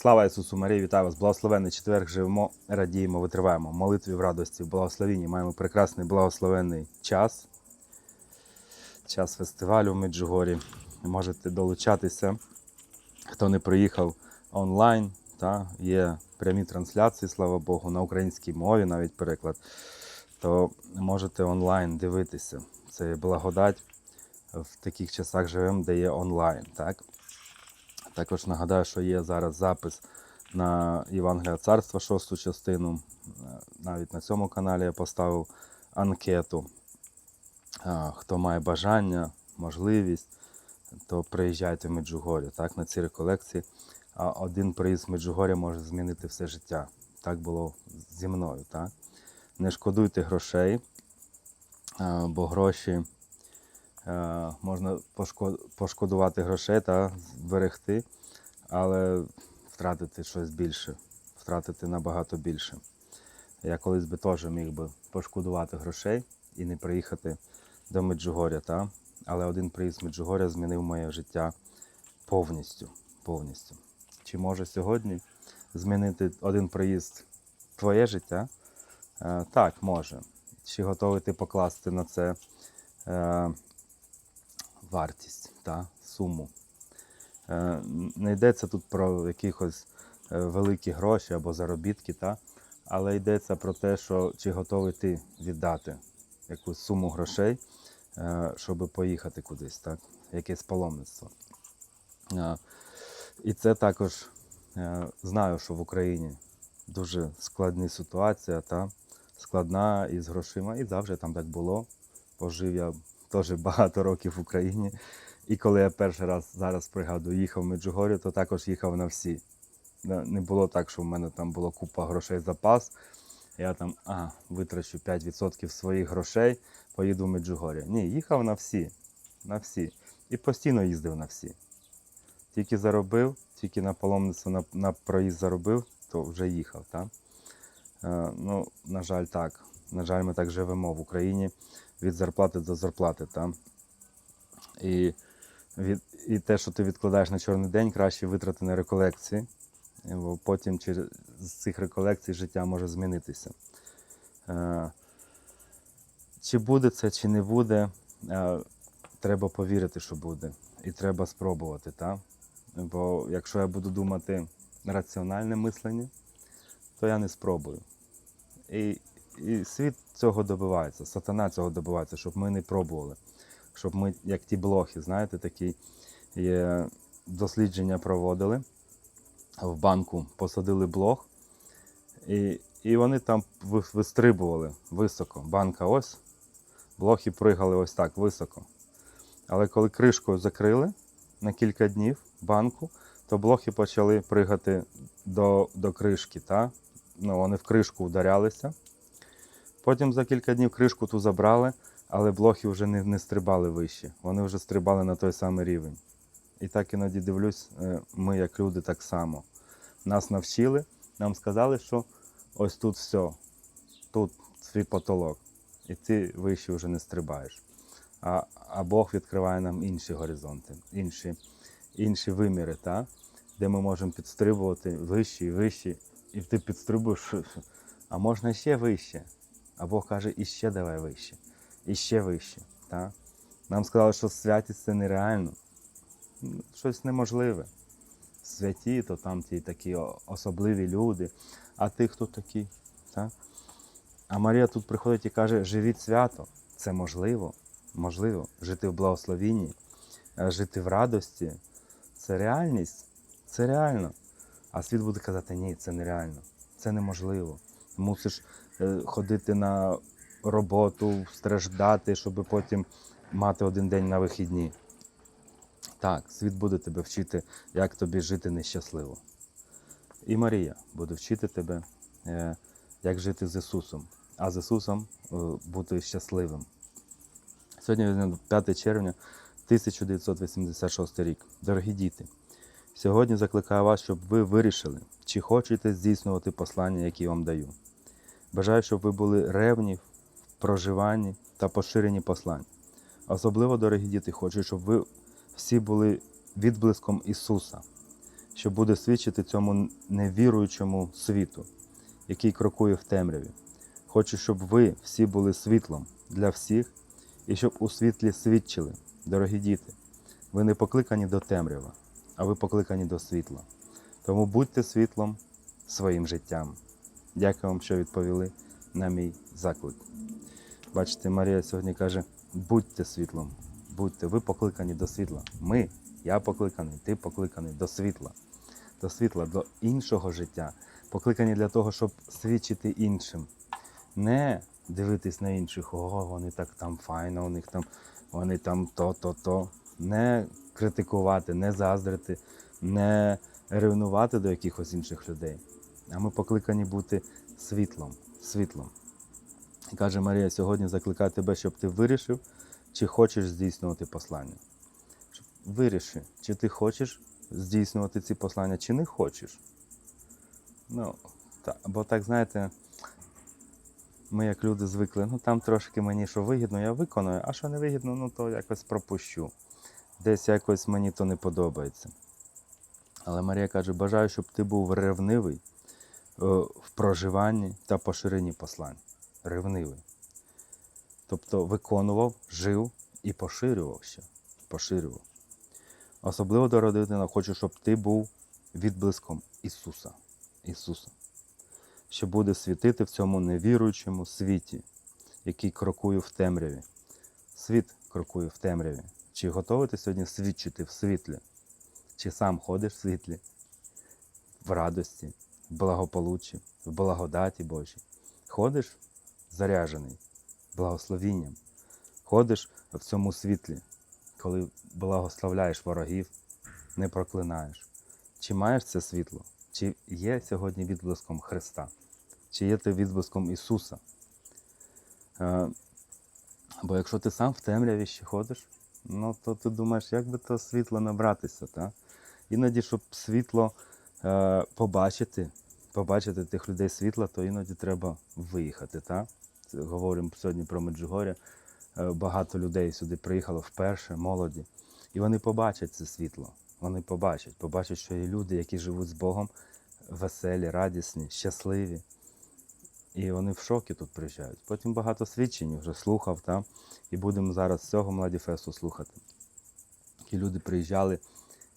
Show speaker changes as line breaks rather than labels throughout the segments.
Слава Ісусу Марії, вітаю вас! Благословенний четверг живемо, радіємо, витриваємо. Молитві в радості, в благословенні. Маємо прекрасний благословенний час. Час фестивалю в Меджугорі. Можете долучатися. Хто не приїхав онлайн, та, є прямі трансляції, слава Богу, на українській мові навіть переклад, то можете онлайн дивитися. Це благодать в таких часах живемо, де є онлайн. Так? Також нагадаю, що є зараз запис на Євангелія Царства, шосту частину. Е, Навіть на цьому каналі я поставив анкету. Хто має бажання, можливість, то приїжджайте в Меджугорі. Так, на ці реколекції. А один приїзд в Меджугорі може змінити все життя. Так було зі мною. Так? Не шкодуйте грошей, бо гроші можна пошкодувати грошей та зберегти, але втратити щось більше, втратити набагато більше. Я колись би теж міг би пошкодувати грошей і не приїхати до Меджугоря, та? але один приїзд в Меджугоря змінив моє життя повністю. повністю. Чи може сьогодні змінити один приїзд твоє життя? Е, так, може. Чи готовий ти покласти на це е, вартість, та, суму? Е, не йдеться тут про якихось е, великі гроші або заробітки, та? але йдеться про те, що чи готовий ти віддати якусь суму грошей, е, щоб поїхати кудись, так? якесь паломництво. І це також знаю, що в Україні дуже складна ситуація, та? складна із грошима, і завжди там так було. Пожив я теж багато років в Україні. І коли я перший раз зараз пригадую, їхав в Меджугорі, то також їхав на всі. Не було так, що в мене там було купа грошей запас. Я там а, витрачу 5% своїх грошей, поїду в Меджугорі. Ні, їхав на всі. На всі. І постійно їздив на всі. Тільки заробив, тільки на паломництво на, на проїзд заробив, то вже їхав. Так? Е, ну, на жаль, так. На жаль, ми так живемо в Україні від зарплати до зарплати. Та? І, від, і те, що ти відкладаєш на чорний день, краще витрати на реколекції. Бо потім через з цих реколекцій життя може змінитися. Е, чи буде це, чи не буде, е, треба повірити, що буде. І треба спробувати. Та? Бо якщо я буду думати раціональне мислення, то я не спробую. І, і світ цього добивається, сатана цього добивається, щоб ми не пробували. Щоб ми, як ті блохи, знаєте, такі дослідження проводили в банку, посадили блох, і, і вони там вистрибували високо. Банка ось, блохи пригали ось так високо. Але коли кришкою закрили на кілька днів банку, то блохи почали пригати до, до кришки. Та? Ну, вони в кришку вдарялися. Потім за кілька днів кришку ту забрали, але блохи вже не, не стрибали вище. Вони вже стрибали на той самий рівень. І так іноді дивлюсь, е, ми, як люди, так само. Нас навчили, нам сказали, що ось тут все, тут свій потолок, і ти вище вже не стрибаєш. А, а Бог відкриває нам інші горизонти, інші, інші виміри, та? де ми можемо підстрибувати вище і вище, і ти підстрибуєш, а можна ще вище. А Бог каже, іще давай вище, іще вище. Та? Нам сказали, що святість це нереально, щось неможливе. Святі, то там ті такі особливі люди. А ти хто такі? Та? А Марія тут приходить і каже: живіть свято. Це можливо. Можливо. Жити в благословінні, е, жити в радості. Це реальність. Це реально. А світ буде казати, ні, це нереально, це неможливо. Мусиш ходити на роботу, страждати, щоб потім мати один день на вихідні. Так, світ буде тебе вчити, як тобі жити нещасливо. І Марія буде вчити тебе, е, як жити з Ісусом, а з Ісусом е, бути щасливим. Сьогодні 5 червня 1986 рік. Дорогі діти, сьогодні закликаю вас, щоб ви вирішили, чи хочете здійснювати послання, які вам даю. Бажаю, щоб ви були ревні в проживанні та поширенні послань. Особливо, дорогі діти, хочу, щоб ви всі були відблиском Ісуса, що буде свідчити цьому невіруючому світу, який крокує в темряві. Хочу, щоб ви всі були світлом для всіх і щоб у світлі свідчили, дорогі діти. Ви не покликані до темрява, а ви покликані до світла. Тому будьте світлом своїм життям. Дякую вам, що відповіли на мій заклик. Бачите, Марія сьогодні каже: будьте світлом, будьте, ви покликані до світла. Ми, я покликаний, ти покликаний до світла, до світла, до іншого життя. Покликані для того, щоб свідчити іншим. Не дивитись на інших, о, вони так там файно, у них там, вони там то, то, то. Не критикувати, не заздрити, не ревнувати до якихось інших людей. А ми покликані бути світлом, світлом. І Каже Марія, сьогодні закликаю тебе, щоб ти вирішив, чи хочеш здійснювати послання. Виріши, чи ти хочеш здійснювати ці послання, чи не хочеш. Ну, та, бо так, знаєте, ми як люди звикли, ну там трошки мені що вигідно, я виконую, а що не вигідно, ну то якось пропущу. Десь якось мені то не подобається. Але Марія каже, бажаю, щоб ти був ревнивий в проживанні та поширенні послань. Ревнивий. Тобто виконував, жив і поширював ще. Поширював. Особливо дорога дитина, хочу, щоб ти був відблиском Ісуса. Ісуса. Що буде світити в цьому невіруючому світі, який крокує в темряві. Світ крокує в темряві. Чи готовий ти сьогодні свідчити в світлі? Чи сам ходиш в світлі, в радості, в благополуччі, в благодаті Божій? Ходиш заряджений благословінням, ходиш в цьому світлі, коли благословляєш ворогів, не проклинаєш. Чи маєш це світло? Чи є сьогодні відблиском Христа? Чи є ти відблиском Ісуса? Е, Бо якщо ти сам в темряві ще ходиш, ну то ти думаєш, як би то світло набратися, та? Іноді, щоб світло побачити, побачити тих людей світла, то іноді треба виїхати. Та? Говоримо сьогодні про Меджугоря. Е, Багато людей сюди приїхало вперше, молоді. І вони побачать це світло. Вони побачать, побачать, що є люди, які живуть з Богом, веселі, радісні, щасливі. І вони в шокі тут приїжджають. Потім багато свідчень вже слухав, та? і будемо зараз цього Младіфесту слухати. Які люди приїжджали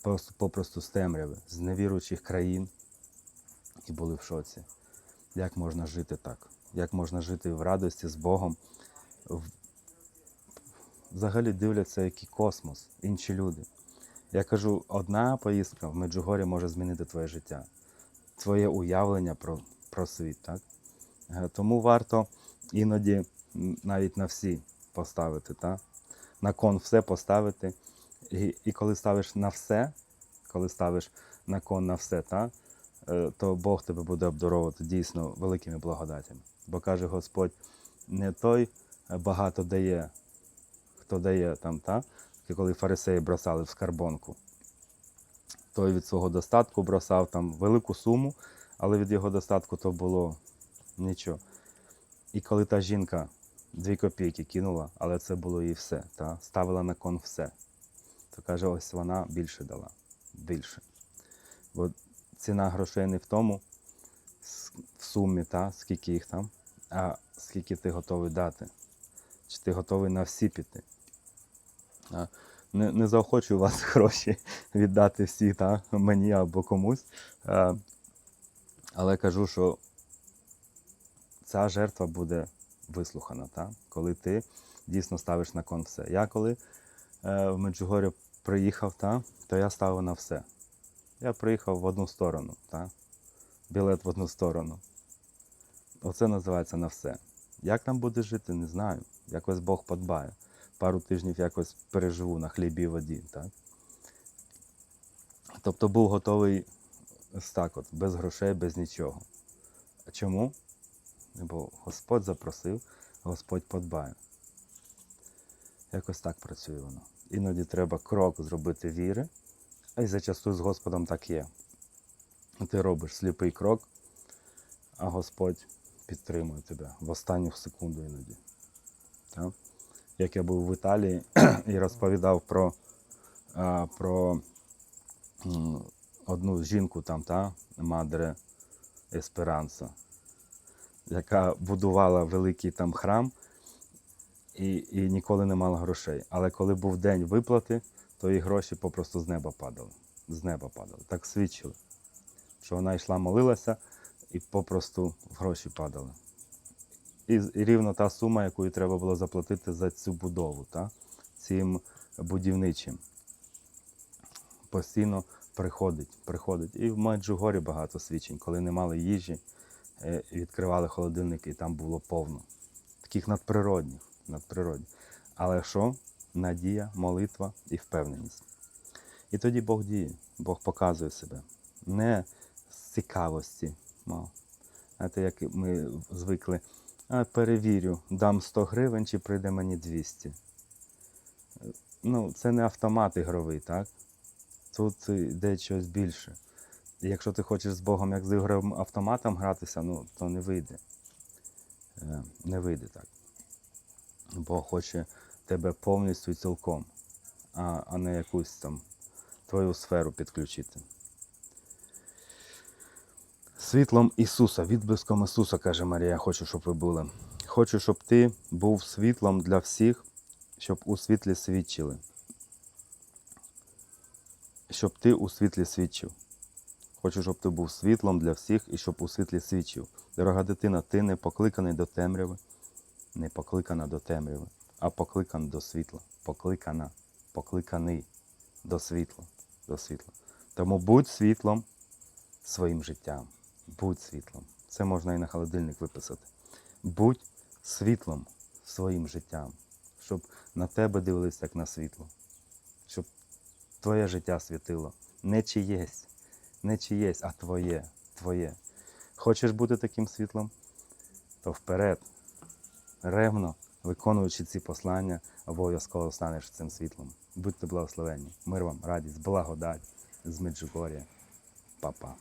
просто попросту з темряви, з невіруючих країн і були в шоці. Як можна жити так? Як можна жити в радості з Богом? Взагалі дивляться, який космос, інші люди. Я кажу, одна поїздка в Меджугорі може змінити твоє життя, твоє уявлення про, про світ. Так? Е, Тому варто іноді навіть на всі поставити, та? на кон все поставити. І, і коли ставиш на все, коли ставиш на кон на все, та? е, то Бог тебе буде обдаровувати дійсно великими благодатями. Бо каже Господь, не той е, багато дає, хто дає там, та? коли фарисеї бросали в скарбонку. Той від свого достатку бросав там велику суму, але від його достатку то було нічого. І коли та жінка дві копійки кинула, але це було їй все, та? ставила на кон все, каже, ось вона більше дала. Більше. Бо ціна грошей не в тому, в сумі, та? скільки їх там, а скільки ти готовий дати. Чи ти готовий на всі піти. Не, не заохочую вас гроші віддати всі та, мені або комусь. Але кажу, що ця жертва буде вислухана, та? коли ти дійсно ставиш на кон все. Я коли е, в Меджугорі приїхав, та, то я ставив на все. Я приїхав в одну сторону, та? білет в одну сторону. Оце називається на все. Як там буде жити, не знаю. Якось Бог подбає. Пару тижнів якось переживу на хлібі і воді. Так? Тобто був готовий так от, без грошей, без нічого. Чому? Бо Господь запросив, Господь подбає. Якось так працює воно. Іноді треба крок зробити віри, а й зачасту з Господом так є. Ти робиш сліпий крок, а Господь підтримує тебе в останню секунду іноді. Так? Як я був в Італії і розповідав про, про одну жінку там, та, Мадре Есперанса, яка будувала великий там храм і, і ніколи не мала грошей. Але коли був день виплати, то її гроші попросту з неба падали. З неба падали. Так свідчили, що вона йшла, молилася і попросту гроші падали. І, і рівно та сума, яку треба було заплатити за цю будову, та? цим будівничим. Постійно приходить, приходить. І в Меджугорі багато свідчень, коли не мали їжі, е, відкривали холодильники, і там було повно. Таких надприродних, надприродних. Але що? Надія, молитва і впевненість. І тоді Бог діє, Бог показує себе. Не з цікавості. мав. Знаєте, як ми звикли, а, перевірю, дам 100 гривень чи прийде мені 200. Е, Ну, це не автомат ігровий, так? Тут йде щось більше. І якщо ти хочеш з Богом як з ігровим автоматом гратися, ну, то не вийде. Е, Не вийде так. Бог хоче тебе повністю цілком, а, а не якусь там твою сферу підключити. Світлом Ісуса, відблиском Ісуса, каже Марія, хочу, щоб ви були. Хочу, щоб ти був світлом для всіх, щоб у світлі свідчили. Щоб ти у світлі свідчив. Хочу, щоб ти був світлом для всіх і щоб у світлі свідчив. Дорога дитина, ти не покликаний до темряви, не покликана до темряви, а покликан до світла. Покликана, покликаний до світла. До світла. Тому будь світлом своїм життям. Будь світлом. Це можна і на холодильник виписати. Будь світлом своїм життям, щоб на тебе дивилися як на світло, щоб твоє життя світило. Не чиєсь, не чиєсь, а твоє, твоє. Хочеш бути таким світлом? То вперед, ревно, виконуючи ці послання, обов'язково станеш цим світлом. Будьте благословенні. Мир вам, радість, благодать з Меджугор'я. Па-па.